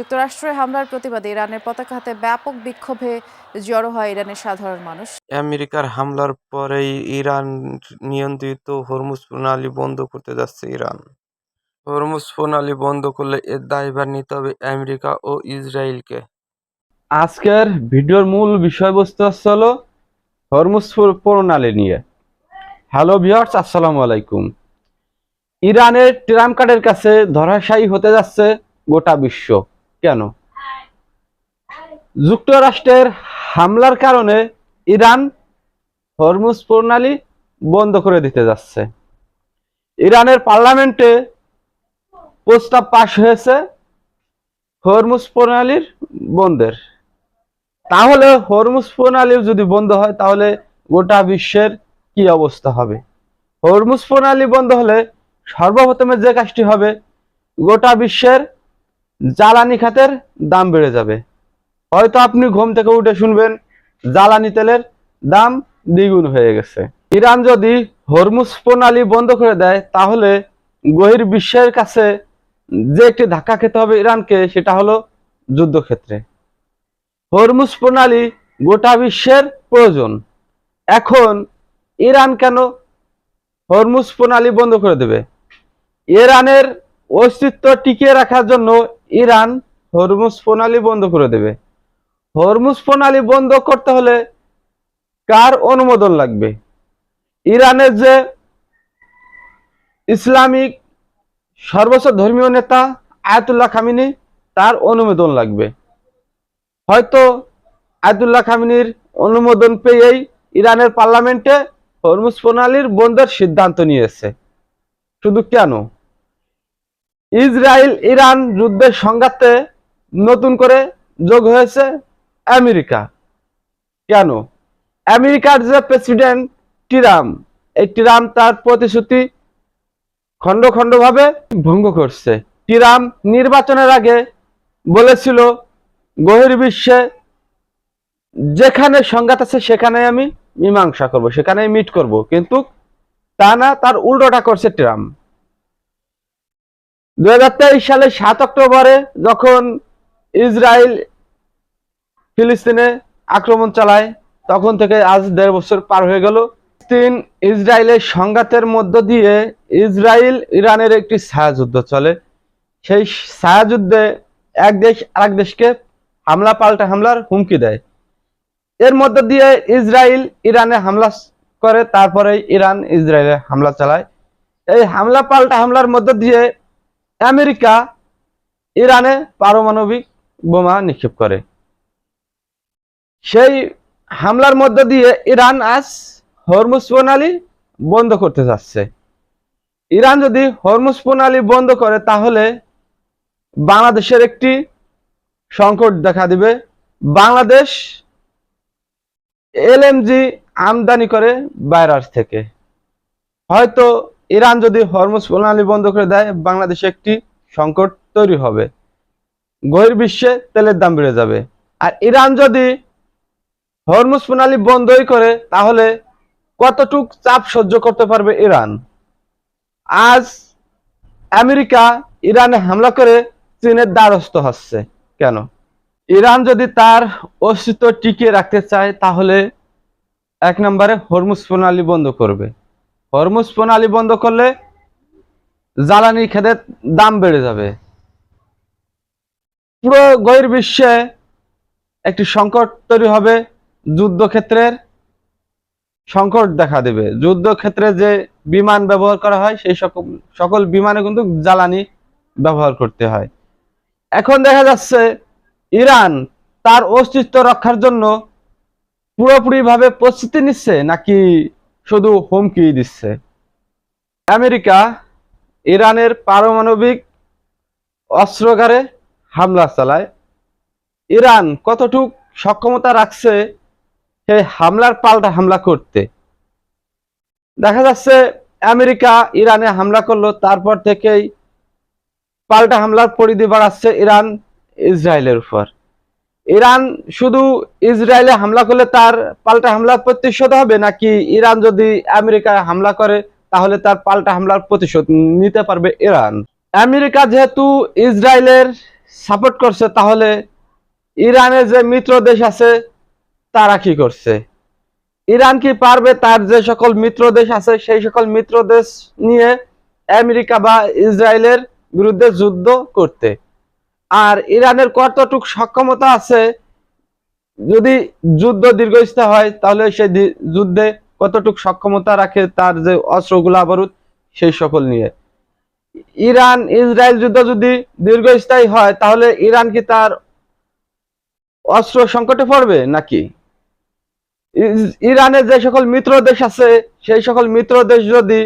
যুক্তরাষ্ট্রের হামলার প্রতিবাদে ইরানের পতাকা হাতে ব্যাপক বিক্ষোভে জড়ো হয় ইরানের সাধারণ মানুষ। আমেরিকার হামলার পরেই ইরান নিয়ন্ত্রিত হরমুজ প্রণালী বন্ধ করতে যাচ্ছে ইরান। হরমুজ প্রণালী বন্ধ করলে এর দায়ভার নিতে হবে আমেরিকা ও ইসরায়েলকে। আজকের ভিডিওর মূল বিষয়বস্তু হলো হরমুজ প্রণালী নিয়ে। হ্যালো ভিউয়ার্স আসসালামু আলাইকুম। ইরানের ট্রাম্প কার্ডের কাছে ধরাশায়ী হতে যাচ্ছে গোটা বিশ্ব। কেন? যুক্তরাষ্ট্রের হামলার কারণে ইরান হরমুজ প্রণালী বন্ধ করে দিতে যাচ্ছে। ইরানের পার্লামেন্টে প্রস্তাব পাশ হয়েছে হরমুজ প্রণালীর বন্ধের। তাহলে হরমুজ প্রণালী যদি বন্ধ হয়, তাহলে গোটা বিশ্বের কি অবস্থা হবে? হরমুজ প্রণালী বন্ধ হলে সর্বপ্রথমে যে কাজটি হবে, গোটা বিশ্বের জ্বালানি খাতের দাম বেড়ে যাবে। হয়তো আপনি ঘুম থেকে উঠে শুনবেন, জ্বালানি তেলের দাম দ্বিগুণ হয়ে গেছে। ইরান যদি হরমুজ প্রণালী বন্ধ করে দেয়, তাহলে গহির বিশ্বের কাছে যে একটি ধাক্কা খেতে হবে ইরানকে, সেটা হলো যুদ্ধক্ষেত্রে। হরমুজ প্রণালী গোটা বিশ্বের প্রয়োজন। এখন ইরান কেন হরমুজ প্রণালী বন্ধ করে দেবে? ইরানের অস্তিত্ব টিকিয়ে রাখার জন্য ইরান হরমুজ প্রণালী বন্ধ করে দেবে। হরমুজ প্রণালী বন্ধ করতে হলে কার অনুমোদন লাগবে? ইরানের যে ইসলামিক সর্বোচ্চ ধর্মীয় নেতা আয়াতুল্লাহ খামিনি, তার অনুমোদন লাগবে। হয়তো আয়াতুল্লাহ খামিনির অনুমোদন পেয়েই ইরানের পার্লামেন্টে হরমুজ প্রণালীর বন্ধের সিদ্ধান্ত নিয়েছে। শুধু কেন? ইসরায়েল ইরান যুদ্ধের সংঘাতে নতুন করে যোগ হয়েছে আমেরিকা। কেন? আমেরিকার যে প্রেসিডেন্ট টিরাম এই টিরাম তার প্রতিশ্রুতি খণ্ড খণ্ডভাবে ভঙ্গ করছে। টিরাম নির্বাচনের আগে বলেছিল বিশ্বে যেখানে সংঘাত আছে সেখানে আমি মীমাংসা করব সেখানে মিট করব। কিন্তু তা না, তার উল্টোটা করছে ট্রাম্প। দুই সালে সাত অক্টোবরে যখন ইসরায়েল ফিলিস্তিনে আক্রমণ চালায়, তখন থেকে আজ দেড় বছর পার হয়ে গেল। তিন ইসরায়েলের সংঘাতের মধ্য দিয়ে ইসরায়েল ইরানের একটি ছায়াযুদ্ধ চলে। সেই ছায়াযুদ্ধে এক দেশ আরেক দেশকে হামলা পাল্টা হামলার হুমকি দেয়। এর মধ্য দিয়ে ইসরায়েল ইরানে হামলা করে, তারপরে ইরান ইসরায়েলে হামলা চালায়। এই হামলা পাল্টা হামলার মধ্য দিয়ে আমেরিকা, ইরানে পারমাণবিক বোমা নিক্ষেপ করে। সেই হামলার মধ্য দিয়ে ইরান আজ হরমুজ প্রণালী বন্ধ করতে যাচ্ছে। ইরান যদি হরমুজ প্রণালী বন্ধ করে, তাহলে বাংলাদেশের একটি সংকট দেখা দিবে। বাংলাদেশ এলএমজি আমদানি করে বাইরার থেকে। হয়তো ইরান যদি হরমুজ প্রণালী বন্ধ করে দেয়, বাংলাদেশে একটি সংকট তৈরি হবে। গহির বিশ্বে তেলের দাম বেড়ে যাবে। আর ইরান যদি হরমুজ প্রণালী বন্ধই করে, তাহলে কতটুক চাপ সহ্য করতে পারবে ইরান? আজ আমেরিকা ইরানে হামলা করে চীনের দ্বারস্থ হচ্ছে। কেন? ইরান যদি তার অস্তিত্ব টিকিয়ে রাখতে চায়, তাহলে এক নম্বরে হরমুজ প্রণালী বন্ধ করবে। হরমুজ প্রণালী বন্ধ করলে জ্বালানি খেতের দাম বেড়ে যাবে। পুরো গহির বিশ্বে একটি সংকট তৈরি হবে, যুদ্ধক্ষেত্রের সংকট দেখা দেবে। যুদ্ধক্ষেত্রে যে বিমান ব্যবহার করা হয়, সেই সকল সকল বিমানে কিন্তু জ্বালানি ব্যবহার করতে হয়। এখন দেখা যাচ্ছে ইরান তার অস্তিত্ব রক্ষার জন্য পুরোপুরিভাবে প্রস্তুতি নিচ্ছে, নাকি শুধু হুমকি দিচ্ছে। আমেরিকা ইরানের পারমাণবিক অস্ত্রাগারে হামলা চালায়। ইরান কতটুক সক্ষমতা রাখছে সেই হামলার পাল্টা হামলা করতে। দেখা যাচ্ছে আমেরিকা ইরানে হামলা করল, তারপর থেকেই পাল্টা হামলার পরিধি বাড়াচ্ছে ইরান ইসরায়েলের উপর। ইরান শুধু ইসরায়েলে হামলা করলে তার পাল্টা হামলার প্রতিশোধ হবে নাকি ইরান যদি আমেরিকায় হামলা করে, তাহলে তার পাল্টা হামলার প্রতিশোধ নিতে পারবে ইরান? আমেরিকা যেহেতু ইসরায়েলের সাপোর্ট করছে, তাহলে ইরানের যে মিত্র দেশ আছে, তারা কি করছে? ইরান কি পারবে তার যে সকল মিত্র দেশ আছে, সেই সকল মিত্র দেশ নিয়ে আমেরিকা বা ইসরায়েলের বিরুদ্ধে যুদ্ধ করতে? আর ইরানের কতটুক সক্ষমতা আছে, যদি যুদ্ধ দীর্ঘস্থায়ী হয়, তাহলে সেই যুদ্ধে কতটুক সক্ষমতা রাখে, তার যে অস্ত্রগুলা বারুদ সেই সকল নিয়ে। ইরান, ইসরায়েল যুদ্ধ যদি দীর্ঘস্থায়ী হয়, তাহলে ইরান কি তার অস্ত্র সংকটে পড়বে নাকি? ইরানের যে সকল মিত্র দেশ আছে, সেই সকল মিত্র দেশ যদি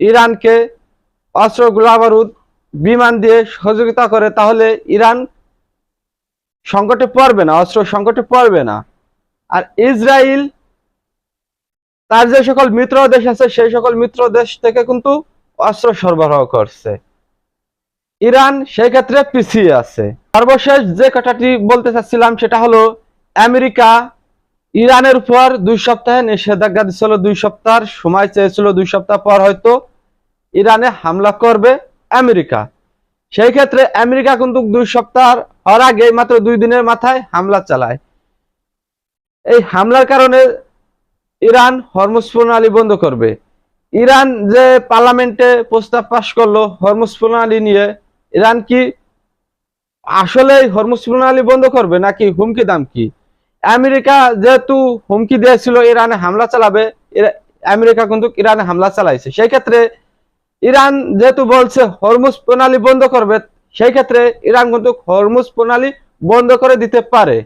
ইরানকে অস্ত্র গোলা বারুদ বিমান দিয়ে সহযোগিতা করে, তাহলে ইরান সংকটে পড়বে না, অস্ত্র সংকটে পড়বে না। আর ইসরায়েল তার যে সকল মিত্র দেশ আছে, সেই সকল মিত্র দেশ থেকে কিন্তু অস্ত্র সরবরাহ করছে। ইরান সেই ক্ষেত্রে পিছিয়ে আছে। সর্বশেষ যে কথাটি বলতে চাচ্ছিলাম, সেটা হলো আমেরিকা ইরানের উপর দুই সপ্তাহে নিষেধাজ্ঞা দিচ্ছিল দুই সপ্তাহ সময় চেয়েছিল, দুই সপ্তাহ পর হয়তো ইরানে হামলা করবে। আমেরিকা। সেই ক্ষেত্রে আমেরিকা কিন্তু দুই সপ্তাহ হওয়ার আগে মাত্র দুই দিনের মাথায় হামলা চালায়। এই হামলার কারণে ইরান হরমুজ প্রণালী বন্ধ করবে। ইরান যে পার্লামেন্টে প্রস্তাব পাশ করল হরমুজ প্রণালী নিয়ে, ইরান কি আসলে হরমুজ প্রণালী বন্ধ করবে নাকি হুমকি দাম কি? আমেরিকা যেহেতু হুমকি দিয়েছিল ইরানে হামলা চালাবে আমেরিকা কিন্তু ইরানে হামলা চালাইছে। সেই ক্ষেত্রে ইরান যেহেতু বলছে হরমুজ প্রণালী বন্ধ করবে, সেই ক্ষেত্রে ইরান কিন্তু হরমুজ প্রণালী বন্ধ করে দিতে পারে।